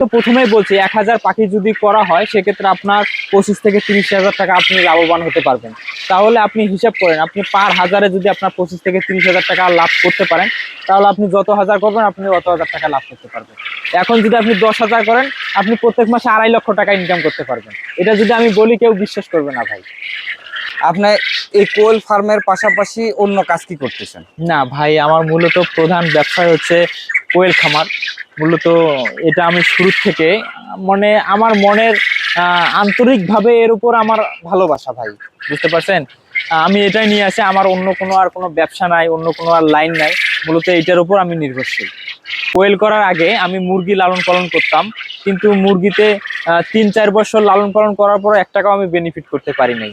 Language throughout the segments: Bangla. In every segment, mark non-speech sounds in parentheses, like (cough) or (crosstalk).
তো প্রথমেই বলছি, এক হাজার পাখি যদি করা হয়, সেক্ষেত্রে আপনার পঁচিশ থেকে তিরিশ হাজার টাকা আপনি লাভবান হতে পারবেন। তাহলে আপনি হিসাব করেন, আপনি পার হাজারে যদি আপনার পঁচিশ থেকে তিরিশ হাজার টাকা লাভ করতে পারেন, তাহলে আপনি যত হাজার করবেন, আপনি অত হাজার টাকা লাভ করতে পারবেন। এখন যদি আপনি দশ হাজার করেন, আপনি প্রত্যেক মাসে আড়াই লক্ষ টাকা ইনকাম করতে পারবেন। এটা যদি আমি বলি, কেউ বিশ্বাস করবে না ভাই। আপনার এই কোয়েল ফার্মের পাশাপাশি অন্য কাজ কি করতেছেন? না, ভাই, আমার মূলত প্রধান ব্যবসায় হচ্ছে কোয়েল খামার। মূলত এটা আমি শুরু থেকে মানে আমার মনের আন্তরিকভাবে এর উপর আমার ভালোবাসা, ভাই। বুঝতে পারছেন? আমি এটাই নিয়ে আসি, আমার অন্য কোনো আর কোনো ব্যবসা নাই, অন্য কোনো আর লাইন নাই। মূলত এটার উপর আমি নির্ভরশীল। কোয়েল করার আগে আমি মুরগি লালন পালন করতাম, কিন্তু মুরগিতে তিন চার বছর লালন পালন করার পর এক টাকাও আমি বেনিফিট করতে পারি নাই।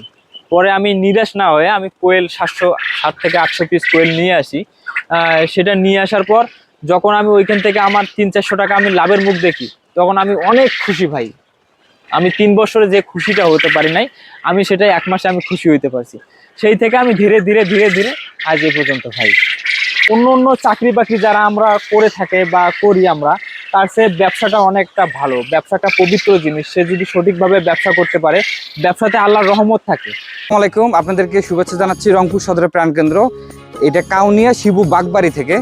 পরে আমি নিরাশ না হয়ে আমি কোয়েল সাতশো সাত থেকে আটশো পিস কোয়েল নিয়ে আসি। সেটা নিয়ে আসার পর যখন আমি ওইখান থেকে আমার তিন চারশো টাকা আমি লাভের মুখ দেখি, তখন আমি অনেক খুশি ভাই। আমি তিন বছরে যে খুশিটা হতে পারি নাই, আমি সেটা এক মাসে আমি খুশি হইতে পারছি। সেই থেকে আমি ধীরে ধীরে ধীরে ধীরে আজ এ পর্যন্ত ভাই। অন্য অন্য চাকরি বাকরি যারা আমরা করে থাকে বা করি আমরা তার সে ব্যবসাটা অনেকটা ভালো। ব্যবসাটা পবিত্র জিনিস। সে যদি সঠিকভাবে ব্যবসা করতে পারে, ব্যবসাতে আল্লাহর রহমত থাকে। আলাইকুম। আপনাদেরকে শুভেচ্ছা জানাচ্ছি রংপুর সদরের প্রাণকেন্দ্র। এটা কাউনিয়া শিবু বাগবাড়ি থেকে।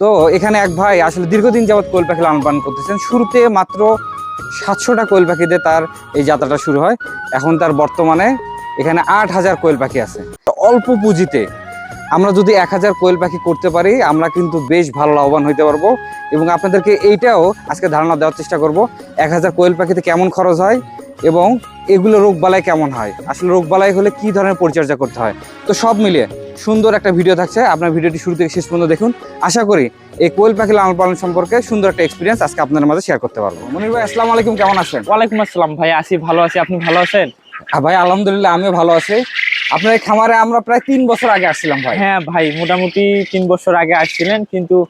তো এখানে এক ভাই আসলে দীর্ঘদিন যাবৎ কোয়েল পাখি লালন করতেছেন। শুরুতে মাত্র সাতশোটা কোয়েল পাখিতে তার এই যাত্রাটা শুরু হয়। এখন তার বর্তমানে এখানে আট হাজার কোয়েল পাখি আছে। অল্প পুঁজিতে আমরা যদি এক হাজার কোয়েল পাখি করতে পারি আমরা কিন্তু বেশ ভালো লাভবান হইতে পারব। এবং আপনাদেরকে এইটাও আজকে ধারণা দেওয়ার চেষ্টা করব এক হাজার কোয়েল পাখিতে কেমন খরচ হয় এবং এগুলো রোগ বালাই কেমন হয়? আসলে রোগ বালাই হলে কি ধরনের পরিচর্যা করতে হয়? তো সব মিলিয়ে সুন্দর একটা ভিডিও থাকছে। আপনার ভিডিওটি শুরু থেকে শেষ পর্যন্ত দেখুন। আশা করি এই কোয়েল পাখি লালন পালন সম্পর্কে সুন্দর একটা এক্সপিরিয়েন্স আজকে আপনাদের মাঝে শেয়ার করতে পারব। মনির ভাই আসসালামু আলাইকুম কেমন আছেন? ওয়ালাইকুম আসসালাম ভাই আছি ভালো আছি আপনি ভালো আছেন? ভাই আলহামদুলিল্লাহ আমিও ভালো আছি। আপনার খামারে আমরা প্রায় তিন বছর আগে আসছিলাম ভাই। হ্যাঁ ভাই মোটামুটি তিন বছর আগে আসছিলেন কিন্তু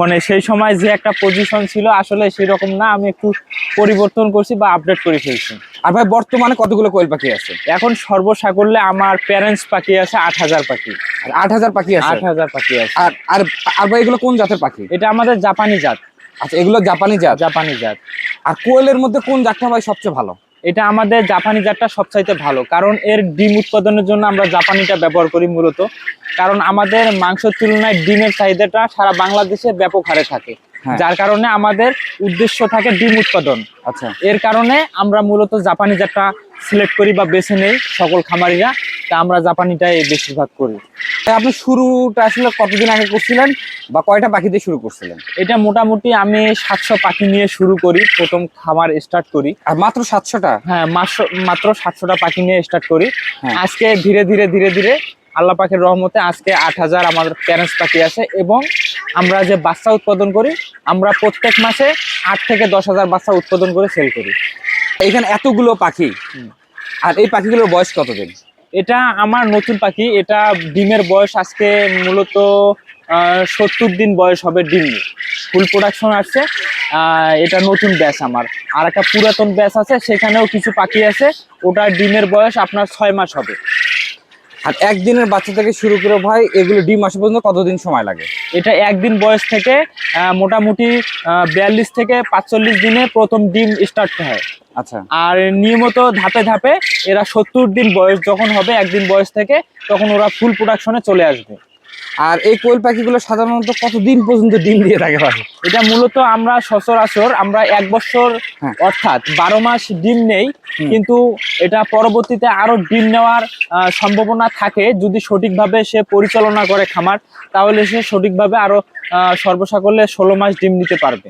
মানে সেই সময় যে একটা পজিশন ছিল আসলে সেই রকম না। আমি একটু পরিবর্তন করছি বা আপডেট করে ফেলছি। আর ভাই বর্তমানে কতগুলো কোয়েল পাখি আছে? এখন সর্বসাকল্যে আমার প্যারেন্টস পাখি আছে আট হাজার পাখি। আর আট হাজার পাখি আছে? আট হাজার পাখি আছে। আর আর আর ভাই এগুলো কোন জাতের পাখি? এটা আমাদের জাপানি জাত। আচ্ছা এগুলো জাপানি জাত? জাপানি জাত। আর কোয়েলের মধ্যে কোন জাতটা ভাই সবচেয়ে ভালো? এটা আমাদের জাপানি জাতটা সবচাইতে ভালো কারণ এর ডিম উৎপাদনের জন্য আমরা জাপানিটা ব্যবহার করি মূলত। কারণ আমাদের মাংসের তুলনায় ডিমের চাহিদাটা সারা বাংলাদেশে ব্যাপক হারে থাকে। হ্যাঁ। যার কারণে আমাদের উদ্দেশ্য থাকে ডিম উৎপাদন। আচ্ছা। এর কারণে আমরা মূলত জাপানি জাতটা সিলেক্ট করি বা বেছে নেই সকল খামারিরা তা আমরা জাপানিটাই বেশিরভাগ করি। আপনি শুরুটা আসলে কতদিন আগে করছিলেন বা কয়টা পাখি দিয়ে শুরু করছিলেন? এটা মোটামুটি আমি সাতশো পাখি নিয়ে শুরু করি প্রথম খামার স্টার্ট করি। আর মাত্র সাতশোটা? হ্যাঁ মাত্র- মাত্র সাতশোটা পাখি নিয়ে স্টার্ট করি। হ্যাঁ। আজকে ধীরে ধীরে ধীরে ধীরে আল্লাহ পাখির রহমতে আজকে আট হাজার আমাদের প্যারেন্টস পাখি আছে এবং আমরা যে বাচ্চা উৎপাদন করি আমরা প্রত্যেক মাসে আট থেকে দশ হাজার বাচ্চা উৎপাদন করে সেল করি। এখানে এতগুলো পাখি। আর এই পাখিগুলোর বয়স কতদিন? এটা আমার নতুন পাখি এটা ডিমের বয়স আজকে মূলত সত্তর দিন বয়স হবে ডিম ফুল প্রোডাকশন আসছে এটা নতুন ব্যাস আমার। আর একটা পুরাতন ব্যাস আছে সেখানেও কিছু পাখি আছে ওটা ডিমের বয়স আপনার ছয় মাস হবে। আর একদিনের বাচ্চা থেকে শুরু করে ভাই এগুলো ডিম আসা পর্যন্ত কতদিন সময় লাগে? এটা একদিন বয়স থেকে মোটামুটি বিয়াল্লিশ থেকে পাঁচচল্লিশ দিনে প্রথম ডিম স্টার্ট হয়। আচ্ছা। আর নিয়মিত ধাপে ধাপে এরা সত্তর দিন বয়স যখন হবে একদিন বয়স থেকে তখন ওরা ফুল প্রোডাকশনে চলে আসবে। আর এই কোয়েল পাখিগুলো সাধারণত কতদিন পর্যন্ত ডিম দিয়ে থাকে ভাই? এটা মূলত আমরা সচরাচর আমরা এক বছর হ্যাঁ। অর্থাৎ বারো মাস ডিম নেই কিন্তু এটা পরবর্তীতে আরও ডিম নেওয়ার সম্ভাবনা থাকে। যদি সঠিকভাবে সে পরিচালনা করে খামার তাহলে সে সঠিকভাবে আরও আহ, সর্বসাকল্যে ষোলো মাস ডিম নিতে পারবে।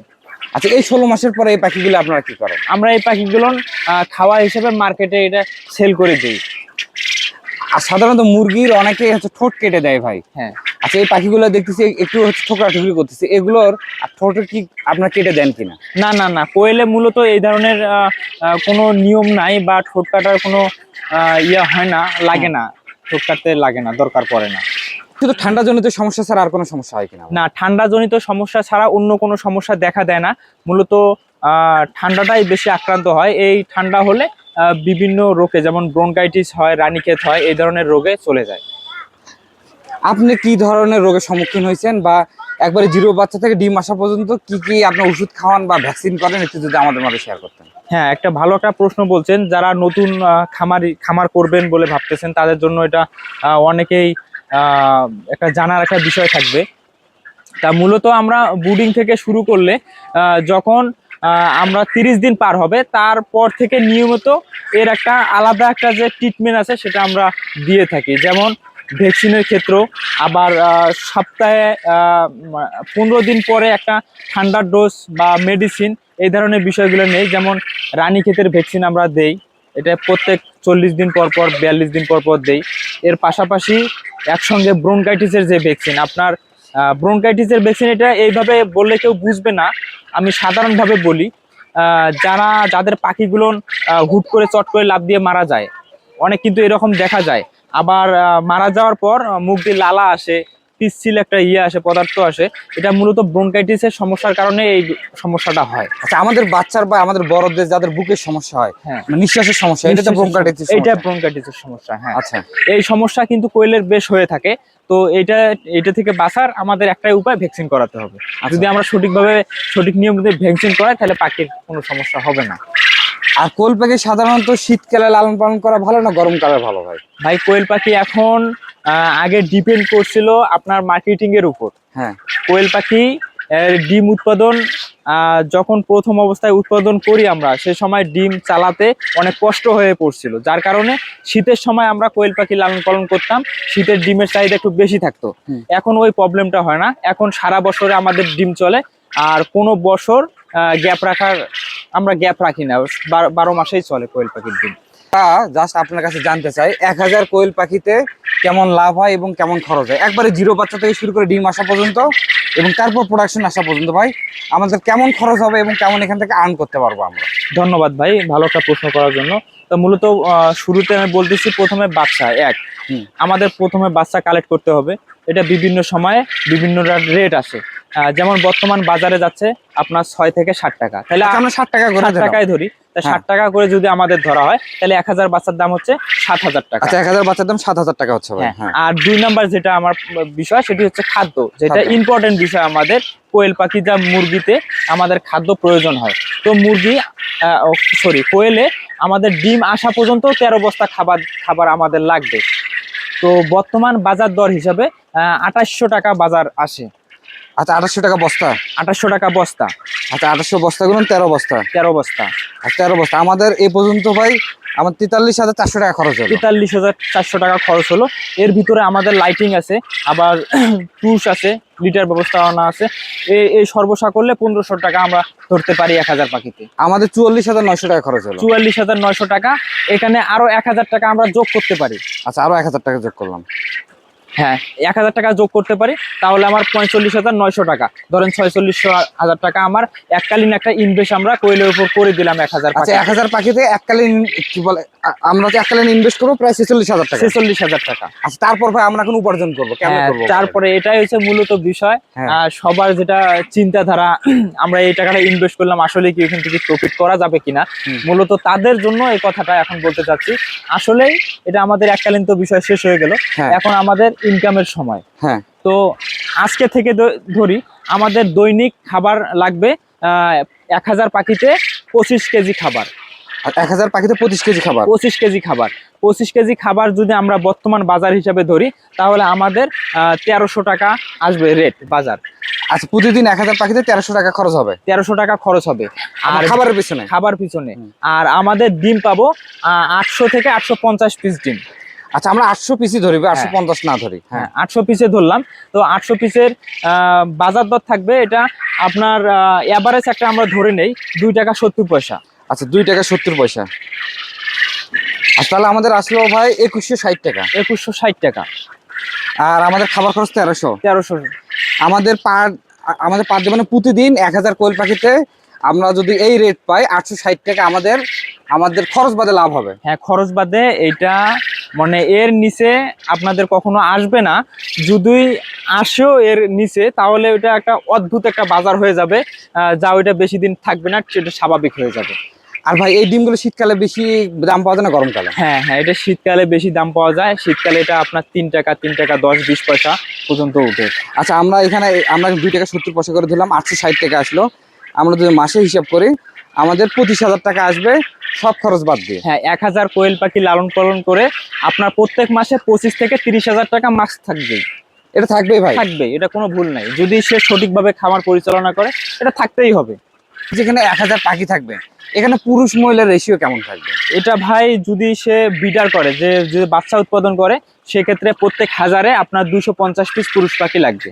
আচ্ছা এই ষোলো মাসের পরে এই পাখিগুলো আপনারা কি করেন? আমরা এই পাখিগুলো খাওয়া হিসেবে মার্কেটে এটা সেল করে দিই। আর সাধারণত মুরগির অনেকেই হচ্ছে ঠোঁট কেটে দেয় ভাই। হ্যাঁ। আচ্ছা এই পাখিগুলো দেখতেছি একটু হচ্ছে ঠোকরা ঠুকরি করতেছে এগুলোর ঠোঁটের কি আপনার কেটে দেন কিনা? না না না কোয়েলে মূলত এই ধরনের কোনো নিয়ম নাই বা ঠোঁট কাটার কোনো ইয়ে হয় না লাগে না। ঠোঁট কাটতে লাগে না দরকার পড়ে না। শুধু ঠান্ডা জনিত সমস্যা ছাড়া আর কোনো সমস্যা হয় কিনা? না ঠান্ডাজনিত সমস্যা ছাড়া অন্য কোনো সমস্যা দেখা দেয় না। মূলত ঠান্ডাটাই বেশি আক্রান্ত হয়। এই ঠান্ডা হলে বিভিন্ন রোগে যেমন ব্রনকাইটিস হয় রানীক্ষেত হয় এই ধরনের রোগে চলে যায়। আপনি কি ধরনের রোগের সম্মুখীন হয়েছেন বা একবারে জিরো বাচ্চা থেকে ডিম আসা পর্যন্ত কি কি আপনি ওষুধ খাওয়ান বা ভ্যাকসিন করেন একটু যদি আমাদের মাঝে শেয়ার করতেন? হ্যাঁ একটা ভালো একটা প্রশ্ন বলছেন। যারা নতুন খামারি খামার করবেন বলে ভাবতেছেন তাদের জন্য এটা অনেকেই একটা জানার একটা বিষয় থাকবে। তা মূলত আমরা বুডিং থেকে শুরু করলে যখন আমরা তিরিশ দিন পার হবে। তারপর থেকে নিয়মিত এর একটা আলাদা একটা যে ট্রিটমেন্ট আছে, সেটা আমরা দিয়ে থাকি। যেমন ভ্যাকসিনের ক্ষেত্রেও আবার সপ্তাহে পনেরো দিন পরে একটা ঠান্ডার ডোজ বা মেডিসিন এই ধরনের বিষয়গুলো নেই। যেমন রানীক্ষেতের ভ্যাকসিন আমরা দেই। এটা প্রত্যেক চল্লিশ দিন পর পর, বিয়াল্লিশ দিন পর পর দেই। এর পাশাপাশি একসঙ্গে ব্রোনকাইটিসের যে ভ্যাকসিন আপনার ব্রোনকাইটিসের ভ্যাকসিন এটা এইভাবে বললে কেউ বুঝবে না। আমি সাধারণভাবে বলি যারা, যাদের পাখিগুলো হুট করে, চট করে লাভ দিয়ে মারা যায়, অনেক কিন্তু এরকম দেখা যায়। আবার মারা যাওয়ার পর মুখ দিয়ে লালা আসে পিচ্ছিল একটা ইয়ে আসে পদার্থ আসে এটা মূলত ব্রোনকাইটিসের সমস্যার কারণে এই সমস্যাটা হয়। আচ্ছা আমাদের বাচ্চার বা আমাদের বড়দের যাদের বুকের সমস্যা হয় হ্যাঁ। মানে নিঃশ্বাসের সমস্যা এটা তো ব্রঙ্কাইটিস এইটা ব্রোনকাইটিসের সমস্যা হ্যাঁ। আচ্ছা। এই সমস্যা কিন্তু কোয়েলের বেশ হয়ে থাকে তো এটা এটা থেকে বাঁচার আমাদের একটাই উপায় ভ্যাকসিন করাতে হবে। আচ্ছা। যদি আমরা সঠিকভাবে সঠিক নিয়ম মতো ভ্যাকসিন করাই তাহলে পাখির কোনো সমস্যা হবে না। আর কোল পাখি সাধারণত শীতকালে লালন পালন করা ভালো না গরমকালে ভালো হয় ভাই কোয়েল পাখি এখন আগে ডিপেন্ড করছিল আপনার মার্কেটিং এর উপর। হ্যাঁ। কোয়েল পাখি ডিম উৎপাদন যখন প্রথম অবস্থায় উৎপাদন করি আমরা সে সময় ডিম চালাতে অনেক কষ্ট হয়ে পড়ছিল। যার কারণে শীতের সময় আমরা কোয়েল পাখি লালন পালন করতাম শীতের ডিমের চাহিদা একটু বেশি থাকতো। এখন ওই প্রবলেমটা হয় না। এখন সারা বছরে আমাদের ডিম চলে আর কোনো বছর গ্যাপ রাখার আমরা গ্যাপ রাখি না। বারো মাসেই চলে কোয়েল পাখির ডিম। জাস্ট আপনার কাছে জানতে চাই এক হাজার কোয়েল পাখিতে কেমন লাভ হয় এবং কেমন খরচ হয়? একবারে জিরো বাচ্চা থেকে শুরু করে ডিম আসা পর্যন্ত এবং তারপর প্রোডাকশন আসা পর্যন্ত ভাই আমাদের কেমন খরচ হবে এবং কেমন এখান থেকে আর্ন করতে পারব আমরা? ধন্যবাদ ভাই ভালো একটা প্রশ্ন করার জন্য। তো মূলত শুরুতে আমি বলতেছি প্রথমে বাচ্চা এক। আমাদের প্রথমে বাচ্চা কালেক্ট করতে হবে। এটা বিভিন্ন সময়ে বিভিন্ন রেট আসে। যেমন বর্তমান বাজারে যাচ্ছে আপনার ছয় থেকে ষাট টাকা। তাহলে আচ্ছা, আমরা ষাট টাকা করে ষাট টাকায় ধরি। তা হ্যাঁ। ষাট টাকা করে যদি আমাদের ধরা হয় তাহলে এক হাজার বাচ্চার দাম হচ্ছে সাত হাজার টাকা। আচ্ছা এক হাজার বাচ্চার দাম সাত হাজার টাকা হচ্ছে হ্যাঁ। হ্যাঁ। আর দুই নাম্বার যেটা আমার বিষয় সেটি হচ্ছে খাদ্য। যেটা ইম্পর্টেন্ট বিষয় আমাদের কোয়েল পাখি যা মুরগিতে আমাদের খাদ্য প্রয়োজন হয়। তো মুরগি সরি কোয়েলে আমাদের ডিম আসা পর্যন্ত তেরো বস্তা খাবার খাবার আমাদের লাগবে। তো বর্তমান বাজার দর হিসাবে আঠাশশো টাকা বাজার আসে। আচ্ছা আঠাশশো টাকা বস্তা। আঠাশশো টাকা বস্তা। আচ্ছা আঠাশশো বস্তা গুলো তেরো বস্তা। তেরো বস্তা। আর তেরো বস্তা। আমাদের এ পর্যন্ত ভাই আমার তেতাল্লিশ হাজার চারশো টাকা খরচ হলো। তেতাল্লিশ হাজার চারশো টাকা খরচ হলো। এর ভিতরে আমাদের লাইটিং আছে আবার (clears throat) টুস আছে লিটার ব্যবস্থাপনা আছে। এই সর্বসা করলে পনেরোশো টাকা আমরা ধরতে পারি এক হাজার পাখিতে। আমাদের চুয়াল্লিশ হাজার নয়শো টাকা খরচ হলো। চুয়াল্লিশ হাজার নয়শো টাকা এখানে আরও এক হাজার টাকা আমরা যোগ করতে পারি। আচ্ছা আরও এক হাজার টাকা যোগ করলাম। হ্যাঁ এক হাজার টাকা যোগ করতে পারি তাহলে আমার পঁয়তাল্লিশ হাজার নয়শো টাকা। ধরেন ছয়চল্লিশ হাজার টাকা আমার এককালীন একটা ইনভেস্ট আমরা কোয়েলের উপর করে দিলাম এক হাজার আচ্ছা এক হাজার পাখিতে এককালীন কি বলে আমরা তো এককালীন ইনভেস্ট করব প্রায় ছেচল্লিশ হাজার টাকা। ছেচল্লিশ হাজার টাকা। আচ্ছা তারপর ভাই আমরা এখন উপার্জন করব হ্যাঁ, করব? তারপরে এটাই হচ্ছে মূলত বিষয়। হ্যাঁ। আর সবার যেটা চিন্তাধারা (clears throat) আমরা এই টাকাটা ইনভেস্ট করলাম আসলে কি এখান থেকে প্রফিট করা যাবে কিনা? মূলত তাদের জন্য এই কথাটা এখন বলতে চাচ্ছি। আসলেই এটা আমাদের এককালীন তো বিষয় শেষ হয়ে গেল। হ্যাঁ। এখন আমাদের ইনকামের সময়। হ্যাঁ। তো আজকে থেকে ধরি আমাদের দৈনিক খাবার লাগবে এক হাজার পাখিতে পঁচিশ কেজি খাবার। এক হাজার পাখিতে পঁচিশ কেজি খাবার? পঁচিশ কেজি খাবার। পঁচিশ কেজি খাবার যদি আমরা বর্তমান বাজার হিসাবে ধরি তাহলে আমাদের তেরোশো টাকা আসবে রেট বাজার। আচ্ছা প্রতিদিন এক হাজার পাখিতে তেরোশো টাকা খরচ হবে? তেরোশো টাকা খরচ হবে। আর আর খাবারের পিছনে? খাবার পিছনে। আর আমাদের ডিম পাবো আটশো থেকে আটশো পঞ্চাশ পিস ডিম। আচ্ছা আমরা আটশো পিসই ধরি আটশো হ্যাঁ। পঞ্চাশ না ধরি। হ্যাঁ হ্যাঁ। আটশো পিসে ধরলাম। তো আটশো পিসের বাজার দর থাকবে এটা আপনার অ্যাভারেজ একটা আমরা ধরে নেই দুই টাকা সত্তর পয়সা। আচ্ছা দুই টাকা সত্তর পয়সা। আর তাহলে আমাদের আসলো ভাই একুশশো ষাট টাকা। একুশশো ষাট টাকা। আর আমাদের খাবার খরচ তেরোশো। তেরোশো। আমাদের পার আমাদের পার মানে প্রতিদিন এক হাজার কোয়েল পাখিতে আমরা যদি এই রেট পাই আটশো ষাট টাকা আমাদের আমাদের খরচ বাদে লাভ হবে। হ্যাঁ খরচ বাদে এইটা মানে এর নিচে আপনাদের কখনো আসবে না। যদি আসেও এর নিচে তাহলে ওটা একটা অদ্ভুত একটা বাজার হয়ে যাবে যা ওইটা বেশি দিন থাকবে না সেটা স্বাভাবিক হয়ে যাবে। আর ভাই এই ডিমগুলো শীতকালে বেশি দাম পাওয়া যায় না গরমকালে? হ্যাঁ হ্যাঁ এটা শীতকালে বেশি দাম পাওয়া যায়। শীতকালে এটা আপনার তিন টাকা তিন টাকা দশ বিশ পয়সা পর্যন্ত উঠে আচ্ছা আমরা এখানে আমরা দুই টাকা সত্তর পয়সা করে দিলাম আটশো ষাট টাকা আসলো। আমরা যদি মাসে হিসাব করি আমাদের পঁচিশ হাজার টাকা আসবে সব খরচ বাদ দিয়ে। হ্যাঁ এক হাজার কোয়েল পাখি লালন পালন করে আপনার প্রত্যেক মাসে পঁচিশ থেকে তিরিশ হাজার টাকা মাস্ক থাকবেই। এটা থাকবেই ভাই? থাকবে এটা কোনো ভুল নাই। যদি সে সঠিকভাবে খামার পরিচালনা করে এটা থাকতেই হবে। যেখানে এক হাজার পাখি থাকবে এখানে পুরুষ মহিলার রেশিও কেমন থাকবে? এটা ভাই যদি সে বিডার করে যে যদি বাচ্চা উৎপাদন করে সেক্ষেত্রে প্রত্যেক হাজারে আপনার দুশো পঞ্চাশ পিস পুরুষ পাখি লাগবে।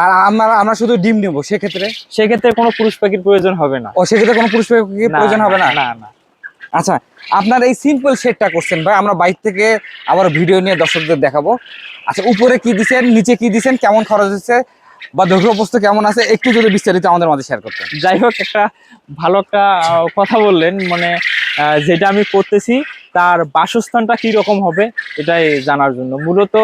আর আমরা আমরা শুধু ডিম নেব সেক্ষেত্রে? সেক্ষেত্রে কোনো পুরুষ পাখির প্রয়োজন হবে না। ও সেক্ষেত্রে কোনো পুরুষ পাখির প্রয়োজন হবে না? না না। আচ্ছা আপনার এই সিম্পল শেডটা করছেন ভাই আমরা বাইর থেকে আবার ভিডিও নিয়ে দর্শকদের দেখাবো। আচ্ছা উপরে কি দিছেন নিচে কি দিছেন কেমন খরচ হচ্ছে? বা দৈর্ঘ্যপ্রস্থ কেমন আছে? একটু যদি বিস্তারিত আমাদের মাঝে শেয়ার করতেন। যাই হোক, একটা ভালো একটা কথা বললেন। মানে যেটা আমি করতেছি, তার বাসস্থানটা কি রকম হবে এটাই জানার জন্য। মূলত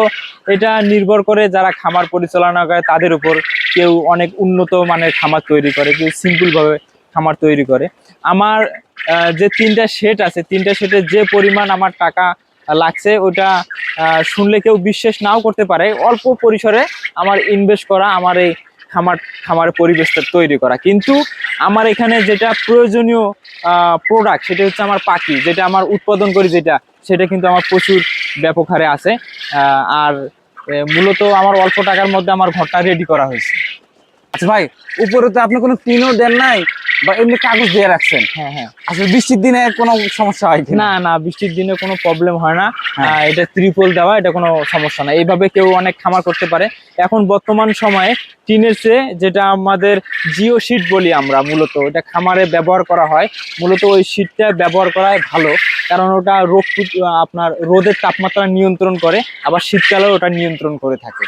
এটা নির্ভর করে যারা খামার পরিচালনা করে, তাদের উপর কেউ অনেক উন্নত মানের খামার তৈরি করে, কেউ সিম্পলভাবে খামার তৈরি করে। আমার যে তিনটা সেট আছে, তিনটা সেটের যে পরিমাণ আমার টাকা লাগছে ওটা শুনলে কেউ বিশ্বাস নাও করতে পারে। অল্প পরিসরে আমার ইনভেস্ট করা, আমার এই খামার খামার পরিবেশটা তৈরি করা। কিন্তু আমার এখানে যেটা প্রয়োজনীয় প্রোডাক্ট সেটা হচ্ছে আমার পাখি, যেটা আমার উৎপাদন করি যেটা, সেটা কিন্তু আমার প্রচুর ব্যাপক হারে আছে। আর মূলত আমার অল্প টাকার মধ্যে আমার ঘরটা রেডি করা হয়েছে। আচ্ছা ভাই উপরে তো আপনি কোনো টিনও দেন নাই বা এমনি কাগজ দিয়ে রাখছেন। হ্যাঁ হ্যাঁ। আসলে বৃষ্টির দিনে কোনো সমস্যা হয় না না বৃষ্টির দিনে কোনো প্রবলেম হয় না। হ্যাঁ। এটা ত্রিপল দেওয়া এটা কোনো সমস্যা না। এইভাবে কেউ অনেক খামার করতে পারে। এখন বর্তমান সময়ে টিনের চেয়ে যেটা আমাদের জিও শিট বলি আমরা মূলত এটা খামারে ব্যবহার করা হয়। মূলত ওই শিটটা ব্যবহার করাই ভালো। কারণ ওটা রোগ আপনার রোদের তাপমাত্রা নিয়ন্ত্রণ করে আবার শীতকালেও ওটা নিয়ন্ত্রণ করে থাকে।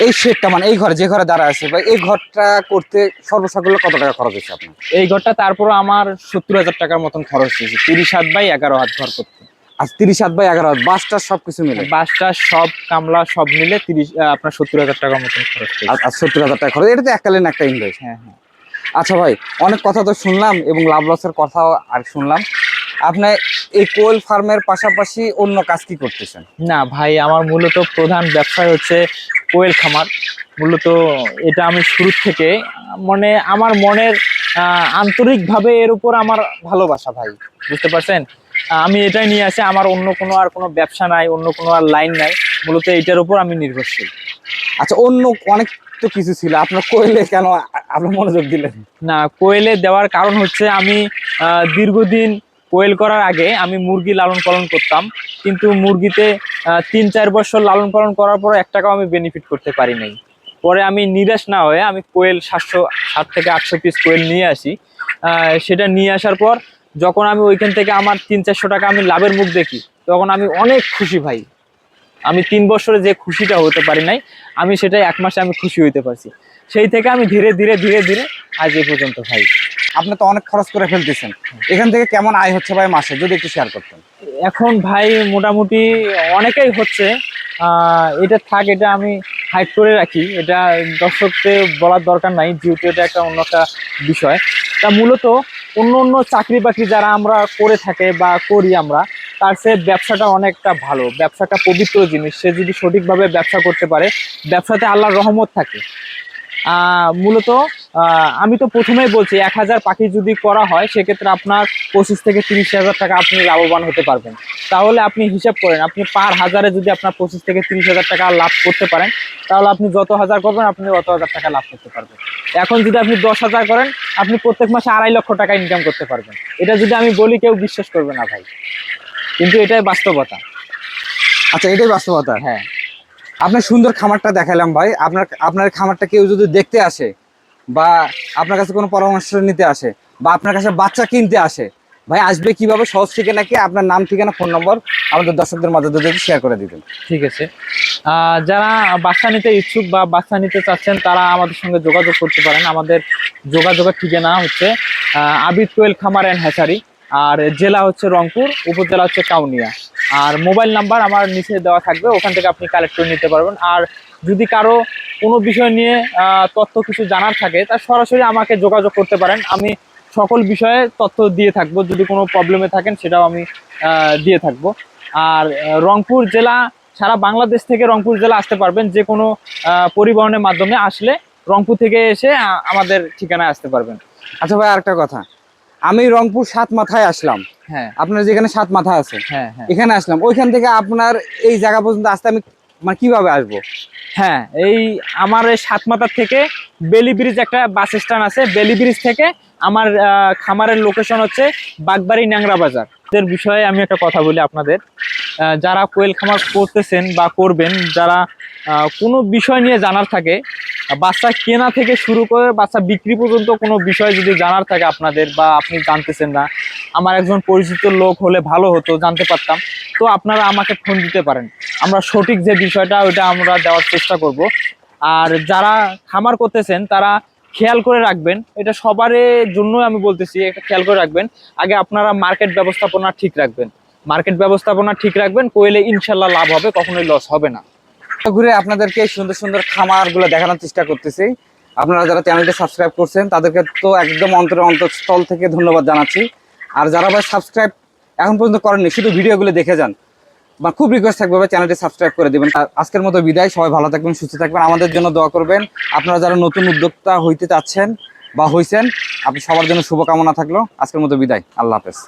এই শেডটা মানে এই ঘরে যে ঘরে দাঁড়া আছে বা এই ঘরটা করতে সর্বসাকুল্য কত টাকা খরচ হয়েছে আপনার? এই ঘরটা তারপরও আমার সত্তর হাজার টাকার মতন খরচ হয়েছে তিরিশ হাত বাই এগারো হাত ঘর করতে। আর তিরিশ হাত বাই এগারো হাত বাসটা সব কিছু মিলে? বাসটা সব কামলা সব মিলে তিরিশ আপনার সত্তর হাজার টাকার মতন খরচ হয়েছে। আর- আর সত্তর হাজার টাকা খরচ এটা তো এককালীন একটা ইনভেস্ট হ্যাঁ হ্যাঁ। আচ্ছা ভাই অনেক কথা তো শুনলাম এবং লাভ লসের কথাও আর শুনলাম। আপনি এই কোয়েল ফার্মের পাশাপাশি অন্য কাজ কি করতেছেন? না ভাই আমার মূলত প্রধান ব্যবসায় হচ্ছে কোয়েল খামার। মূলত এটা আমি শুরু থেকে মানে আমার মনের আন্তরিকভাবে এর উপর আমার ভালোবাসা ভাই। বুঝতে পারছেন? আমি এটাই নিয়ে আসি আমার অন্য কোনো আর কোনো ব্যবসা নাই অন্য কোনো আর লাইন নাই। মূলত এটার উপর আমি নির্ভরশীল। আচ্ছা অন্য অনেক তো কিছু ছিল আপনার কোয়েলে কেন আপনার মনোযোগ দিলেন? না কোয়েলে দেওয়ার কারণ হচ্ছে আমি দীর্ঘদিন কোয়েল করার আগে আমি মুরগি লালন পালন করতাম। কিন্তু মুরগিতে তিন, চার বছর লালন পালন করার পর এক টাকাও আমি বেনিফিট করতে পারি নাই। পরে আমি নিরাশ না হয়ে আমি কোয়েল সাতশো, সাত থেকে আটশো পিস কোয়েল নিয়ে আসি। সেটা নিয়ে আসার পর যখন আমি ওইখান থেকে আমার তিন, চারশো টাকা আমি লাভের মুখ দেখি, তখন আমি অনেক খুশি ভাই। আমি তিন বছরে যে খুশিটা হতে পারি নাই, আমি সেটা এক মাসে আমি খুশি হইতে পারছি। সেই থেকে আমি ধীরে ধীরে ধীরে ধীরে আজ এই পর্যন্ত ভাই। আপনি তো অনেক খরচ করে ফেলতেছেন। এখান থেকে কেমন আয় হচ্ছে ভাই মাসে? যদি একটু শেয়ার করতেন। এখন ভাই মোটামুটি অনেকেই হচ্ছে এটা থাক এটা আমি হাইড করে রাখি। এটা দর্শককে বলার দরকার নাই যেহেতু এটা একটা অন্য একটা বিষয়। তা মূলত অন্য অন্য চাকরি বাকরি যারা আমরা করে থাকে বা করি আমরা তার সে ব্যবসাটা অনেকটা ভালো। ব্যবসাটা পবিত্র জিনিস। সে যদি সঠিকভাবে ব্যবসা করতে পারে ব্যবসাতে আল্লাহর রহমত থাকে। মূলত আমি তো প্রথমেই বলছি এক হাজার পাখি যদি করা হয় সেক্ষেত্রে আপনার পঁচিশ থেকে তিরিশ হাজার টাকা আপনি লাভবান হতে পারবেন। তাহলে আপনি হিসাব করেন আপনি পার হাজারে যদি আপনার পঁচিশ থেকে তিরিশ হাজার টাকা লাভ করতে পারেন তাহলে আপনি যত হাজার করবেন আপনি অত হাজার টাকা লাভ করতে পারবেন। এখন যদি আপনি দশ হাজার করেন আপনি প্রত্যেক মাসে আড়াই লক্ষ টাকা ইনকাম করতে পারবেন। এটা যদি আমি বলি কেউ বিশ্বাস করবে না ভাই। কিন্তু এটাই বাস্তবতা। আচ্ছা এটাই বাস্তবতা। হ্যাঁ। আপনার সুন্দর খামারটা দেখালাম ভাই। আপনার আপনার খামারটা কেউ যদি দেখতে আসে বা আপনার কাছে কোনো পরামর্শ নিতে আসে বা আপনার কাছে বাচ্চা কিনতে আসে, ভাই আসবে কীভাবে, সহজ ঠিকানা কি? আপনার নাম, ঠিকানা, ফোন নম্বর আমাদের দর্শকদের মাঝে যদি শেয়ার করে দিবেন। ঠিক আছে। যারা বাচ্চা নিতে ইচ্ছুক বা বাচ্চা নিতে চাচ্ছেন, তারা আমাদের সঙ্গে যোগাযোগ করতে পারেন। আমাদের যোগাযোগের ঠিকানা হচ্ছে আবিদ কোয়েল খামার অ্যান্ড হ্যাচারি। আর জেলা হচ্ছে রংপুর, উপজেলা হচ্ছে কাউনিয়া। আর মোবাইল নাম্বার আমার নিচে দেওয়া থাকবে, ওখান থেকে আপনি কালেক্ট করে নিতে পারবেন। আর যদি কারও কোনো বিষয় নিয়ে তথ্য কিছু জানার থাকে, তা সরাসরি আমাকে যোগাযোগ করতে পারেন। আমি সকল বিষয়ে তথ্য দিয়ে থাকব, যদি কোনো প্রবলেমে থাকেন, সেটাও আমি দিয়ে থাকব। আর রংপুর জেলা, সারা বাংলাদেশ থেকে রংপুর জেলা আসতে পারবেন। যে কোনো পরিবহনের মাধ্যমে আসলে রংপুর থেকে এসে আমাদের ঠিকানায় আসতে পারবেন। আচ্ছা ভাই, আরেকটা কথা। আমি রংপুর সাত মাথায় আসলাম। হ্যাঁ। আপনার যেখানে সাত মাথা আছে হ্যাঁ হ্যাঁ। এখানে আসলাম। ওইখান থেকে আপনার এই জায়গা পর্যন্ত আসতে আমি মানে কীভাবে আসব? হ্যাঁ এই আমার এই সাত মাথার থেকে বেলি ব্রিজ একটা বাস স্ট্যান্ড আছে। বেলি ব্রিজ থেকে আমার খামারের লোকেশন হচ্ছে বাগবাড়ি ন্যাংরা বাজার। এর বিষয়ে আমি একটা কথা বলি আপনাদের। যারা কোয়েল খামার করতেছেন বা করবেন, যারা কোনো বিষয় নিয়ে জানার থাকে, বাচ্চা কেনা থেকে শুরু করে বাচ্চা বিক্রি পর্যন্ত কোনো বিষয় যদি জানার থাকে আপনাদের বা আপনি জানতেছেন না, আমার একজন পরিচিত লোক হলে ভালো হতো, জানতে পারতাম। তো আপনারা আমাকে ফোন দিতে পারেন। আমরা সঠিক যে বিষয়টা, ওইটা আমরা দেওয়ার চেষ্টা করব। আর যারা খামার করতেছেন, তারা খেয়াল করে রাখবেন, এটা সবারই জন্য আমি বলতেছি, এটা খেয়াল করে রাখবেন। আগে আপনারা মার্কেট ব্যবস্থাপনা ঠিক রাখবেন। মার্কেট ব্যবস্থাপনা ঠিক রাখবেন, কোয়েলে ইনশাল্লাহ লাভ হবে, কখনোই লস হবে না। ঘুরে আপনাদেরকে সুন্দর সুন্দর খামারগুলো দেখানোর চেষ্টা করতেছি। আপনারা যারা চ্যানেলটি সাবস্ক্রাইব করছেন, তাদেরকে তো একদম অন্তরে অন্তঃস্থল থেকে ধন্যবাদ জানাচ্ছি। আর যারা ভাই সাবস্ক্রাইব এখন পর্যন্ত করেননি, শুধু ভিডিওগুলো দেখে যান। বা খুব রিকোয়েস্ট থাকবে চ্যানেলটি সাবস্ক্রাইব করে দিবেন। আজকের মতো বিদায়, সবাই ভালো থাকবেন, সুস্থ থাকবেন। আমাদের জন্য দোয়া করবেন, আপনারা যারা নতুন উদ্যোক্তা হইতে চাচ্ছেন বা হইছেন, আপনি সবার জন্য শুভকামনা থাকল। আজকের মতো বিদায়, আল্লাহ হাফেজ।